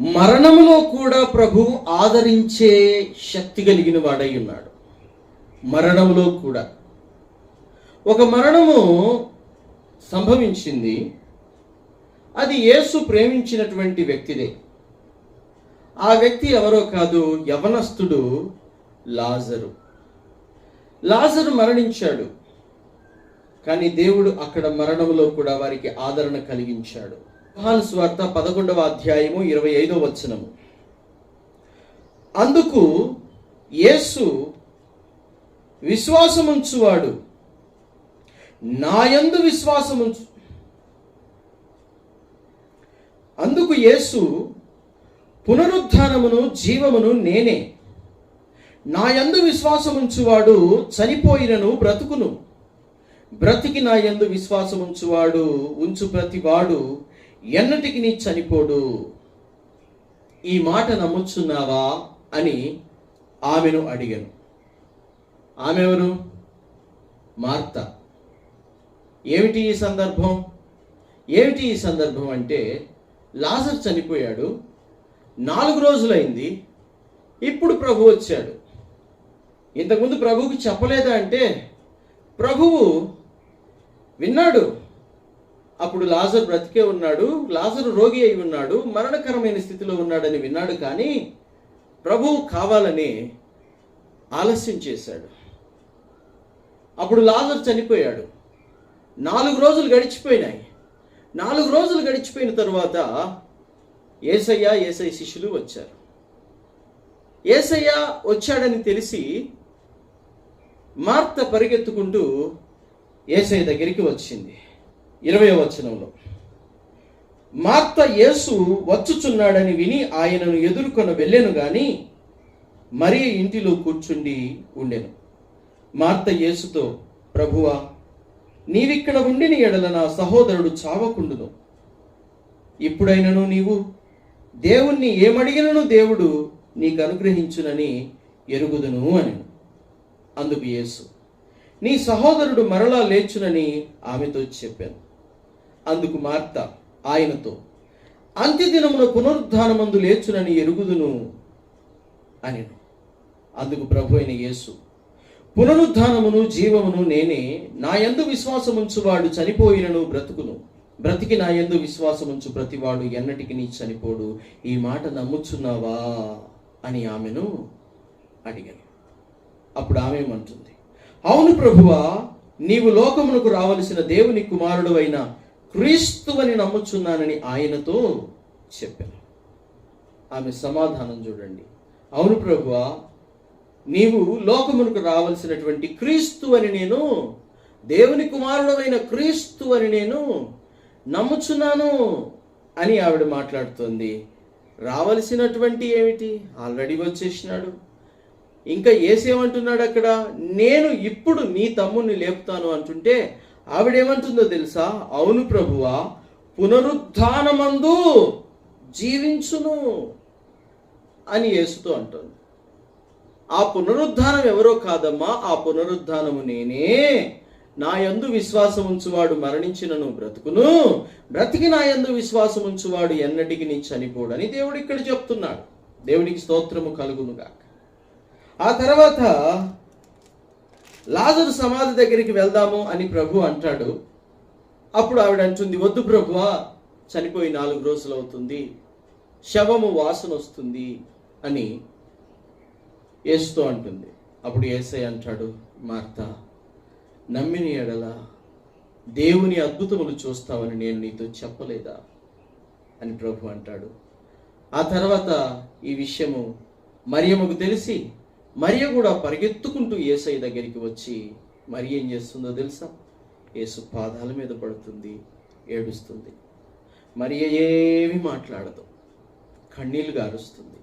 మరణములో కూడా ప్రభు ఆదరించే శక్తి కలిగిన వాడై ఉన్నాడు. మరణములో కూడా. ఒక మరణము సంభవించింది. అది యేసు ప్రేమించినటువంటి వ్యక్తిదే. ఆ వ్యక్తి ఎవరో కాదు యవనస్తుడు లాజరు. లాజరు మరణించాడు. కానీ దేవుడు అక్కడ మరణంలో కూడా వారికి ఆదరణ కలిగించాడు. యోహాను స్వార్త పదకొండవ అధ్యాయము ఇరవై ఐదవ వచనము. అందుకు యేసు విశ్వాసముంచువాడు. నాయందు విశ్వాసముంచు అందుకు యేసు పునరుద్ధానమును జీవమును నేనే. నాయందు విశ్వాసముంచువాడు చనిపోయినను బ్రతుకును. బ్రతికి నా యందు విశ్వాసముంచువాడు ఉంచు ప్రతివాడు ఎన్నటికి నీ చనిపోడు? ఈ మాట నమ్ముచున్నావా? అని ఆమెను అడిగాను. ఆమె ఎవరు మార్త. ఏమిటి ఈ సందర్భం? ఏమిటి ఈ సందర్భం అంటే లాజర్ చనిపోయాడు. నాలుగు రోజులైంది. ఇప్పుడు ప్రభు వచ్చాడు. ఇంతకుముందు ప్రభువుకి చెప్పలేదా అంటే ప్రభువు విన్నాడు. అప్పుడు లాజర్ బ్రతికే ఉన్నాడు లాజరు రోగి అయి ఉన్నాడు మరణకరమైన స్థితిలో ఉన్నాడని విన్నాడు కానీ ప్రభువు కావాలని ఆలస్యం చేశాడు. అప్పుడు లాజర్ చనిపోయాడు. నాలుగు రోజులు గడిచిపోయినాయి. నాలుగు రోజులు గడిచిపోయిన తర్వాత ఏసయ్య ఏసై శిష్యులు వచ్చారు. ఏసయ్య వచ్చాడని తెలిసి మార్త పరిగెత్తుకుంటూ ఏసై దగ్గరికి వచ్చింది. ఇరవై వచనంలో. మార్త యేసు వచ్చుచున్నాడని విని ఆయనను ఎదుర్కొని వెళ్ళాను గాని మరీ ఇంటిలో కూర్చుండి ఉండెను. మార్త యేసుతో ప్రభువా నీవిక్కడ ఉండిన ఎడల నా సహోదరుడు చావకుండును. ఇప్పుడైనను నీవు దేవుణ్ణి ఏమడిగినను దేవుడు నీకు అనుగ్రహించునని ఎరుగుదును అని అందుకు యేసు నీ సహోదరుడు మరలా లేచునని ఆమెతో చెప్పాను. అందుకు మార్త ఆయనతో. అంత్యదినమున పునరుద్ధానమందు లేచునని ఎరుగుదును అని అందుకు ప్రభు అయిన యేసు పునరుద్ధానమును జీవమును నేనే నా యందు విశ్వాసముంచువాడు చనిపోయినను బ్రతుకును. బ్రతికి నా యందు విశ్వాసముంచు ప్రతివాడు ఎన్నటికి నీ చనిపోడు. ఈ మాట నమ్ముచున్నావా? అని ఆమెను అడిగాను. అప్పుడు ఆమె ఏమంటుంది? అవును ప్రభువా నీవు లోకమునకు రావలసిన దేవుని కుమారుడు అయిన క్రీస్తువని నమ్ముచున్నానని ఆయనతో చెప్పాను. ఆమె సమాధానం చూడండి. అవును ప్రభువా నీవు లోకమునకు రావలసినటువంటి క్రీస్తు అని నేను దేవుని కుమారుడమైన క్రీస్తు అని నేను నమ్ముచున్నాను అని ఆవిడ మాట్లాడుతుంది. రావలసినటువంటి ఏమిటి? ఆల్రెడీ వచ్చేసినాడు. ఇంకా ఏసేమంటున్నాడు అక్కడ? నేను ఇప్పుడు నీ తమ్ముణ్ణి లేపుతాను అంటుంటే ఆవిడేమంటుందో తెలుసా? అవును ప్రభువా పునరుద్ధానమందు జీవించును అని యేసుతో అంటుంది. ఆ పునరుద్ధానం ఎవరో కాదమ్మా ఆ పునరుద్ధానము నేనే. నా యందు విశ్వాసం ఉంచువాడు మరణించినను బ్రతుకును. బ్రతికి నా యందు విశ్వాసం ఉంచువాడు ఎన్నటికి నీ చనిపోడని దేవుడు ఇక్కడ చెప్తున్నాడు. దేవునికి స్తోత్రము కలుగునుగాక. ఆ తర్వాత లాజరు సమాధి దగ్గరికి వెళ్దాము అని ప్రభు అంటాడు. అప్పుడు ఆవిడ అంటుంది వద్దు ప్రభువా చనిపోయి నాలుగు రోజులు అవుతుంది. శవము వాసన వస్తుంది అని ఏస్తూ అంటుంది. అప్పుడు ఏసై అంటాడు మార్త నమ్మిన ఎడల దేవుని అద్భుతములు చూస్తావని నేను నీతో చెప్పలేదా? అని ప్రభు అంటాడు. ఆ తర్వాత ఈ విషయము మరియమ్మకు తెలిసి మరియ కూడా పరిగెత్తుకుంటూ ఏసై దగ్గరికి వచ్చి మరి ఏం చేస్తుందో తెలుసా? యేసు పాదాల మీద పడుతుంది ఏడుస్తుంది. మరి ఏమి మాట్లాడదు. కన్నీళ్ళు గారుస్తుంది.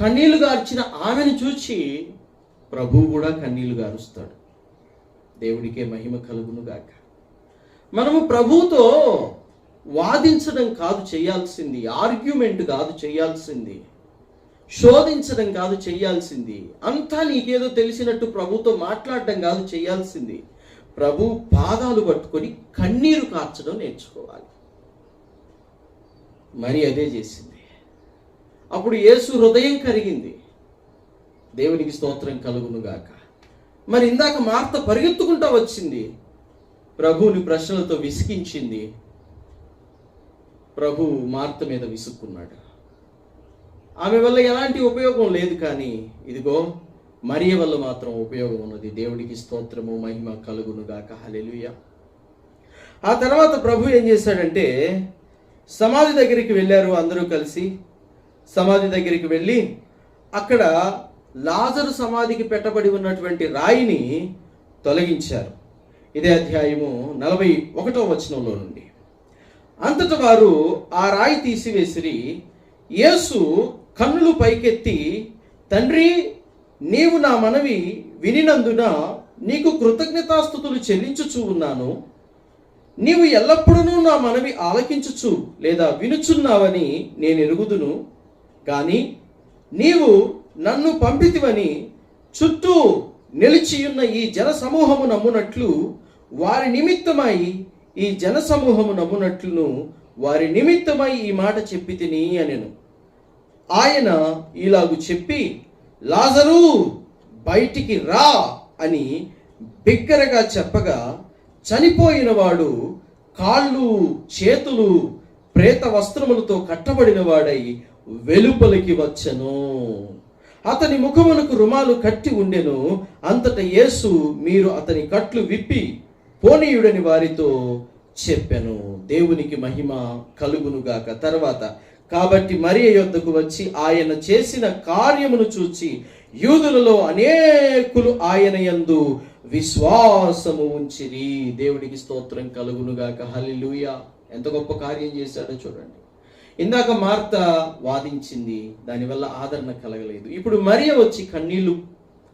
కన్నీళ్ళు గార్చిన ఆమెను చూచి ప్రభువు కూడా కన్నీళ్ళు గారుస్తాడు. దేవుడికే మహిమ కలుగును గాక. మనము ప్రభువుతో వాదించడం కాదు చేయాల్సింది ఆర్గ్యుమెంట్ కాదు చేయాల్సింది శోధించడం కాదు చేయాల్సింది. అంతా నీకేదో తెలిసినట్టు ప్రభుతో మాట్లాడడం కాదు చేయాల్సింది. ప్రభు పాదాలు పట్టుకొని కన్నీరు కార్చడం నేర్చుకోవాలి. మరి అదే చేసింది. అప్పుడు యేసు హృదయం కరిగింది. దేవునికి స్తోత్రం కలుగును గాక. మరి ఇందాక మార్త పరిగెత్తుకుంటా వచ్చింది. ప్రభువుని ప్రశ్నలతో విసిగించింది. ప్రభు మార్త మీద విసుక్కున్నాడు. ఆమె వల్ల ఎలాంటి ఉపయోగం లేదు కానీ ఇదిగో మరియ వల్ల మాత్రం ఉపయోగం ఉన్నది. దేవుడికి స్తోత్రము మహిమ కలుగును గాక. ఆ తర్వాత ప్రభు ఏం చేశాడంటే సమాధి దగ్గరికి వెళ్ళారు అందరూ కలిసి. సమాధి దగ్గరికి వెళ్ళి అక్కడ లాజరు సమాధికి పెట్టబడి ఉన్నటువంటి రాయిని తొలగించారు. ఇదే అధ్యాయము నలభై ఒకటో వచనంలో నుండి. అంతట వారు ఆ రాయి తీసివేసిరి యేసు కన్నులు పైకెత్తి తండ్రి నీవు నా మనవి వినినందున నీకు కృతజ్ఞతాస్థుతులు చెల్లించుచూ ఉన్నాను. నీవు ఎల్లప్పుడూ నా మనవి ఆలకించుచు లేదా వినుచున్నావని నేను ఎరుగుదును కానీ నీవు నన్ను పంపితివని చుట్టూ నిలిచియున్న ఈ జన సమూహము నమ్మునట్లు వారి నిమిత్తమై ఈ జన సమూహము నమ్మునట్లును వారి నిమిత్తమై ఈ మాట చెప్పి తిని అనెను. ఆయన ఇలాగు చెప్పి లాజరు బయటికి రా అని బిగ్గరగా చెప్పగా చనిపోయిన వాడు కాళ్ళు చేతులు ప్రేత వస్త్రములతో కట్టబడిన వాడై వెలుపలికి వచ్చెను. అతని ముఖమునకు రుమాలు కట్టి ఉండెను. అంతట యేసు మీరు అతని కట్లు విప్పి పోనీయుడని వారితో చెప్పెను. దేవునికి మహిమ కలుగునుగాక. తర్వాత కాబట్టి మరియ యొద్దకు వచ్చి ఆయన చేసిన కార్యమును చూచి యూదులలో అనేకులు ఆయన యందు విశ్వాసము ఉంచిరి. దేవుడికి స్తోత్రం కలుగునుగాక. హలిలుయ ఎంత గొప్ప కార్యం చేశాడో చూడండి. ఇందాక మార్త వాదించింది దానివల్ల ఆదరణ కలగలేదు. ఇప్పుడు మరియ వచ్చి కన్నీళ్ళు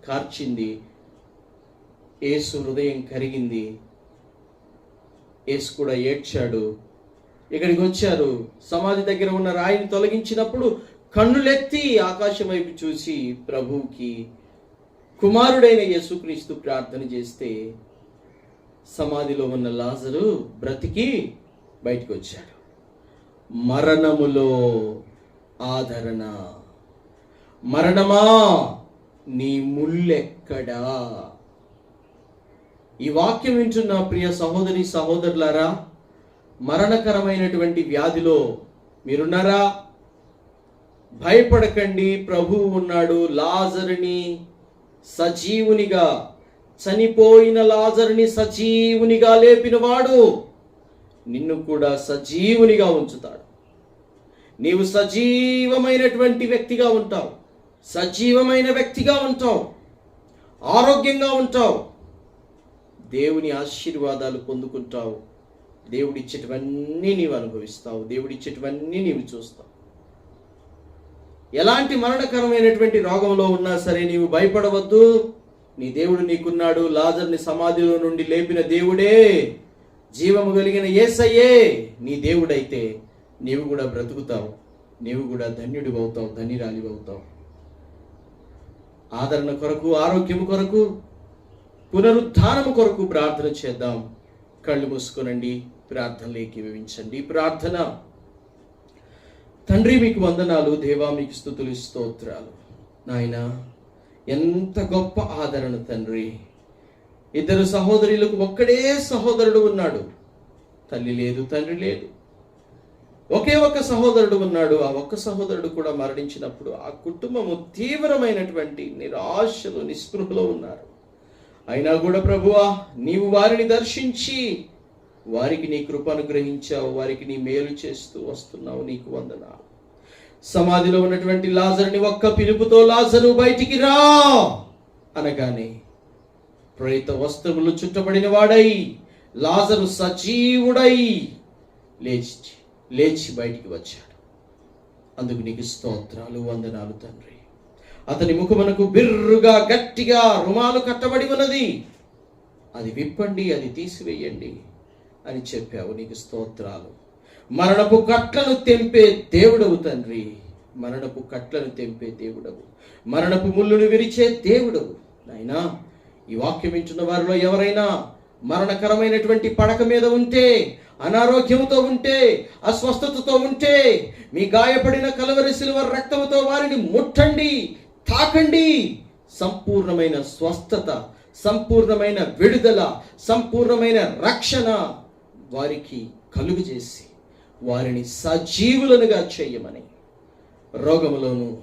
కార్చింది ఏసు హృదయం కరిగింది. ఏసు కూడా ఏడ్చాడు. ఇక్కడికి వచ్చారు. సమాధి దగ్గర ఉన్న రాయిని తొలగించినప్పుడు కన్నులెత్తి ఆకాశం వైపు చూసి ప్రభువుకి కుమారుడైన యేసుక్రీస్తు ప్రార్థన చేస్తే సమాధిలో ఉన్న లాజరు బ్రతికి బయటికి వచ్చాడు. మరణములో ఆదరణ. మరణమా? నీ ముల్లెక్కడా? ఈ వాక్యం వింటున్న ప్రియ సహోదరి సహోదరులారా మరణకరమైనటువంటి వ్యాధిలో మీరున్నారా? భయపడకండి ప్రభువు ఉన్నాడు లాజరుని సజీవునిగా చనిపోయిన లాజరుని సజీవునిగా లేపినవాడు నిన్ను కూడా సజీవునిగా ఉంచుతాడు. నీవు సజీవమైనటువంటి వ్యక్తిగా ఉంటావు సజీవమైన వ్యక్తిగా ఉంటావు ఆరోగ్యంగా ఉంటావు దేవుని ఆశీర్వాదాలు పొందుకుంటావు. దేవుడిచ్చేటివన్నీ నీవు అనుభవిస్తావు దేవుడిచ్చేటివన్నీ నీవు చూస్తావు. ఎలాంటి మరణకరమైనటువంటి రోగంలో ఉన్నా సరే నీవు భయపడవద్దు. నీ దేవుడు నీకున్నాడు లాజర్ని సమాధిలో నుండి లేపిన దేవుడే. జీవము కలిగిన యేసయ్యే నీ దేవుడైతే నీవు కూడా బ్రతుకుతావు నీవు కూడా ధన్యుడి అవుతావు ధన్యురాలి అవుతావు ఆదరణ కొరకు ఆరోగ్యము కొరకు పునరుద్ధానము కొరకు ప్రార్థన చేద్దాం. కళ్ళు మూసుకునండి. ప్రార్థనలోకి వివించండి ప్రార్థన. తండ్రి మీకు వందనాలు. దేవా మీకు స్థుతులు స్తోత్రాలు. నాయన ఎంత గొప్ప ఆదరణ తండ్రి. ఇద్దరు సహోదరులకు ఒక్కడే సహోదరుడు ఉన్నాడు. తల్లి లేదు తండ్రి లేదు. ఒకే ఒక సహోదరుడు ఉన్నాడు. ఆ ఒక్క సహోదరుడు కూడా మరణించినప్పుడు ఆ కుటుంబము తీవ్రమైనటువంటి నిరాశలు నిస్పృహలో ఉన్నారు. అయినా కూడా ప్రభువా నీవు వారిని దర్శించి వారికి నీ కృప అనుగ్రహించావు వారికి నీ మేలు చేస్తూ వస్తున్నావు నీకు వందనాలు. సమాధిలో ఉన్నటువంటి లాజరుని ఒక్క పిలుపుతో లాజరు బయటికి రా అనగానే ప్రేత వస్త్రములు చుట్టబడిన వాడై లాజరు సజీవుడై లేచి లేచి బయటికి వచ్చాడు. అందుకు నీకు స్తోత్రాలు వందనాలు తండ్రి. అతని ముఖమునకు బిర్రుగా గట్టిగా రుమాలు కట్టబడి ఉన్నది. అది విప్పండి అది తీసివేయండి. అని చెప్పావు. నీకు స్తోత్రాలు. మరణపు కట్లను తెంపే దేవుడవు తండ్రి. మరణపు కట్లను తెంపే దేవుడవు. మరణపు ముళ్ళును విరిచే దేవుడవు. నాయనా ఈ వాక్యం వింటున్న వారిలో ఎవరైనా మరణకరమైనటువంటి పడక మీద ఉంటే అనారోగ్యముతో ఉంటే అస్వస్థతతో ఉంటే మీ గాయపడిన కలవరి సిలువ రక్తముతో వారిని ముట్టండి తాకండి. సంపూర్ణమైన స్వస్థత సంపూర్ణమైన విడుదల సంపూర్ణమైన రక్షణ వారికి కలుగు చేసి వారిని సజీవులనుగా చేయమని. రోగములోను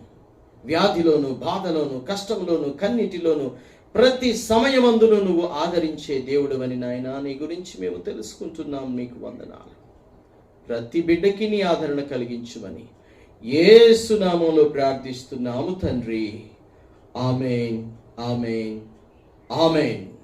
వ్యాధిలోను బాధలోను కష్టములోను కన్నిటిలోను ప్రతి సమయమందులో నువ్వు ఆదరించే దేవుడు అని నాయన నీ గురించి మేము తెలుసుకుంటున్నాం నీకు వందనాలు. ప్రతి బిడ్డకి నీ ఆదరణ కలిగించుమని ఏసునామంలో ప్రార్థిస్తున్నాము తండ్రి. Amen amen amen.